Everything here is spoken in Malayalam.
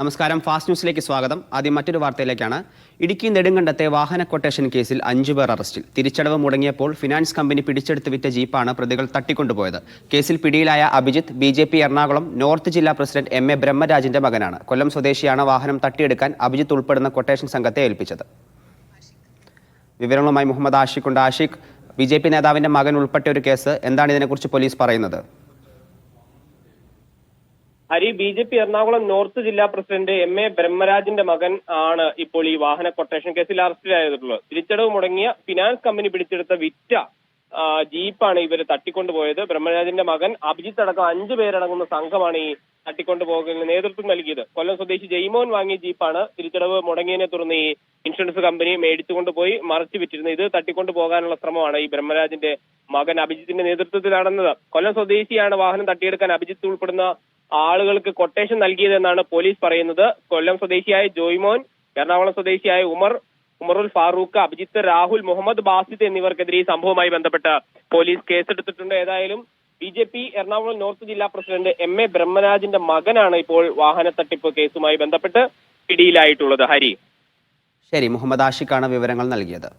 നമസ്കാരം. ഫാസ്റ്റ് ന്യൂസിലേക്ക് സ്വാഗതം. ആദ്യം മറ്റൊരു വാർത്തയിലേക്കാണ്. ഇടുക്കി നെടുങ്കണ്ടത്തെ വാഹന കൊട്ടേഷൻ കേസിൽ അഞ്ചു പേർ അറസ്റ്റിൽ. തിരിച്ചടവ് മുടങ്ങിയപ്പോൾ ഫിനാൻസ് കമ്പനി പിടിച്ചെടുത്ത് വിറ്റ ജീപ്പാണ് പ്രതികൾ തട്ടിക്കൊണ്ടുപോയത്. കേസിൽ പിടിയിലായ Abhijith B J P Ernakulam north ജില്ലാ പ്രസിഡന്റ് എം എ ബ്രഹ്മരാജിന്റെ മകനാണ്. കൊല്ലം സ്വദേശിയാണ് വാഹനം തട്ടിയെടുക്കാൻ അഭിജിത്ത് ഉൾപ്പെടുന്ന കൊട്ടേഷൻ സംഘത്തെ ഏൽപ്പിച്ചത്. വിവരങ്ങളുമായി മുഹമ്മദ് ആഷിഖ് ഉണ്ട് ആഷിഖ് ബി ജെ പി നേതാവിന്റെ മകൻ ഉൾപ്പെട്ട ഒരു കേസ്. എന്താണ് ഇതിനെക്കുറിച്ച് പോലീസ് പറയുന്നത്? Hari B J P Ernakulam north ജില്ലാ പ്രസിഡന്റ് എം എ ബ്രഹ്മരാജിന്റെ മകൻ ആണ് ഇപ്പോൾ ഈ വാഹന കൊട്ടേഷൻ കേസിൽ അറസ്റ്റിലായിട്ടുള്ളത് തിരിച്ചടവ് മുടങ്ങിയ ഫിനാൻസ് കമ്പനി പിടിച്ചെടുത്ത വിറ്റ ജീപ്പാണ് ഇവർ തട്ടിക്കൊണ്ടുപോയത്. ബ്രഹ്മരാജിന്റെ മകൻ അഭിജിത്ത് അടക്കം അഞ്ചു പേരടങ്ങുന്ന സംഘമാണ് ഈ തട്ടിക്കൊണ്ടുപോകലിന് നേതൃത്വം നൽകിയത്. കൊല്ലം സ്വദേശി ജയ്മോൻ വാങ്ങിയ ജീപ്പാണ് തിരിച്ചടവ് മുടങ്ങിയതിനെ തുടർന്ന് ഈ ഇൻഷുറൻസ് കമ്പനി മേടിച്ചുകൊണ്ടുപോയി മറച്ചു വിറ്റിരുന്നത്. ഇത് തട്ടിക്കൊണ്ടുപോകാനുള്ള ശ്രമമാണ് ഈ ബ്രഹ്മരാജിന്റെ മകൻ അഭിജിത്തിന്റെ നേതൃത്വത്തിൽ നടന്നത് കൊല്ലം സ്വദേശിയാണ് വാഹനം തട്ടിയെടുക്കാൻ അഭിജിത്ത് ഉൾപ്പെടുന്ന ആളുകൾക്ക് കൊട്ടേഷൻ നൽകിയതെന്നാണ് പോലീസ് പറയുന്നത്. കൊല്ലം സ്വദേശിയായ ജോയ്മോൻ എറണാകുളം സ്വദേശിയായ ഉമർ ഉമറുൽ ഫാറൂഖ് അഭിജിത്ത് രാഹുൽ മുഹമ്മദ് ബാസിദ് എന്നിവർക്കെതിരെ ഈ സംഭവവുമായി ബന്ധപ്പെട്ട് പോലീസ് കേസെടുത്തിട്ടുണ്ട്. ഏതായാലും B J P Ernakulam north ജില്ലാ പ്രസിഡന്റ് എം എ ബ്രഹ്മരാജിന്റെ മകനാണ് ഇപ്പോൾ വാഹന തട്ടിപ്പ് കേസുമായി ബന്ധപ്പെട്ട് പിടിയിലായിട്ടുള്ളത്. ഹരി. ശരി മുഹമ്മദ് ആഷിഖാണ് വിവരങ്ങൾ നൽകിയത്.